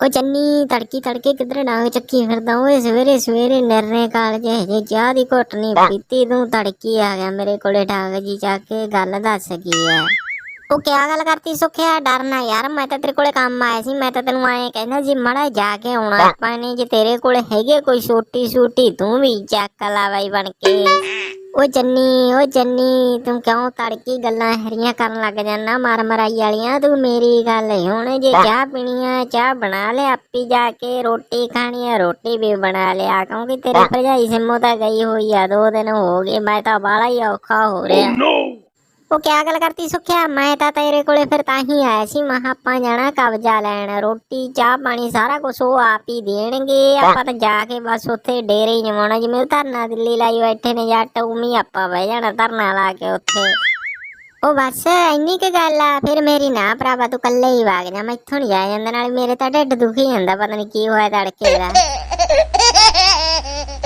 ਉਹ ਚੰਨੀ ਤੜਕੀ ਤੜਕੇ ਕਿਧਰੇ ਡਾਂਗ ਚੱਕੀ ਫਿਰਦਾ? ਓਏ ਸਵੇਰੇ ਸਵੇਰੇ ਨਰਨੇ ਕਾਲਜ ਹਜੇ ਚਾਹ ਦੀ ਘੁੱਟ ਨਹੀਂ ਪੀਤੀ ਤੂੰ ਤੜਕੀ ਆ ਗਿਆ ਮੇਰੇ ਕੋਲੇ ਡਾਂਗ ਜੀ ਚੱਕ ਕੇ ਗੱਲ ਦੱਸ ਕੀ ਆ ਉਹ ਕਿਆ ਗੱਲ ਕਰਤੀ ਸੁਖਿਆ? ਡਰਨਾ ਯਾਰ ਮੈਂ ਤਾਂ ਤੇਰੇ ਕੋਲੇ ਕੰਮ ਆਇਆ ਸੀ ਮੈਂ ਤਾਂ ਤੈਨੂੰ ਆਏ ਕਹਿੰਦਾ ਜੀ ਮੜਾ ਜਾ ਕੇ ਆਉਣਾ ਆਪਾਂ ਨੇ ਜੇ ਤੇਰੇ ਕੋਲੇ ਹੈਗੇ ਕੋਈ ਛੋਟੀ ਛੋਟੀ ਤੂੰ ਵੀ ਚੱਕ ਲਾ ਬਾਈ ਬਣ ਕੇ। ਓ ਚੰਨੀ ਓ ਚੰਨੀ ਤੂੰ ਕਿਉਂ ਤੜਕੀ ਗੱਲਾਂ ਹਰੀਆਂ ਕਰਨ ਲੱਗ ਜਾਣਾ ਮਾਰ ਮਰਾਈ ਵਾਲੀਆਂ? ਤੂੰ ਮੇਰੀ ਗੱਲ ਹੁਣ ਜੇ ਚਾਹ ਪੀਣੀ ਆ ਚਾਹ ਬਣਾ ਲੈ ਆਪੀ ਜਾ ਕੇ ਰੋਟੀ ਖਾਣੀ ਆ ਰੋਟੀ ਵੀ ਬਣਾ ਲਿਆ ਕਿਉਂਕਿ ਤੇਰੀ ਭਰਜਾਈ ਸਿੰਮੋ ਤਾਂ ਗਈ ਹੋਈ ਆ ਦੋ ਦਿਨ ਹੋ ਗਏ ਮੈਂ ਤਾਂ ਬਾਲਾ ਹੀ ਔਖਾ ਹੋ ਰਿਹਾ। ਉਹ ਕਿਆ ਗੱਲ ਕਰਤੀ ਸੁਖਿਆ? ਮੈਂ ਤਾਂ ਤੇਰੇ ਕੋਲੇ ਫਿਰ ਤਾਂ ਹੀ ਆਇਆ ਸੀ। ਮਹਾ ਆਪਾਂ ਜਾਣਾ ਕਬਜ਼ਾ ਲੈਣ। ਰੋਟੀ, ਚਾਹ, ਪਾਣੀ ਸਾਰਾ ਕੁਝ ਉਹ ਆਪ ਹੀ ਦੇਣਗੇ। ਆਪਾਂ ਤਾਂ ਜਾ ਕੇ ਬਸ ਉੱਥੇ ਡੇਰੇ ਹੀ ਜਮਾਉਣਾ। ਜਿਵੇਂ ਧਰਨਾ ਦਿੱਲੀ ਲਾਈ ਬੈਠੇ ਨੇ ਜੱਟ ਉਮੀ ਆਪਾਂ ਬਹਿ ਜਾਣਾ ਧਰਨਾ ਲਾ ਕੇ ਉੱਥੇ। ਉਹ ਬਸ ਇੰਨੀ ਕੁ ਗੱਲ ਆ। ਫਿਰ ਮੇਰੀ ਨਾ ਭਰਾਵਾ, ਤੂੰ ਕੱਲੇ ਹੀ ਵਗ ਜਾ। ਮੈਂ ਇੱਥੋਂ ਨਹੀਂ ਜਾਇਆ ਜਾਂਦਾ। ਨਾਲੇ ਮੇਰੇ ਤਾਂ ਢਿੱਡ ਦੁਖੀ ਜਾਂਦਾ। ਪਤਾ ਨਹੀਂ ਕੀ ਹੋਇਆ ਤੜਕੇ ਦਾ।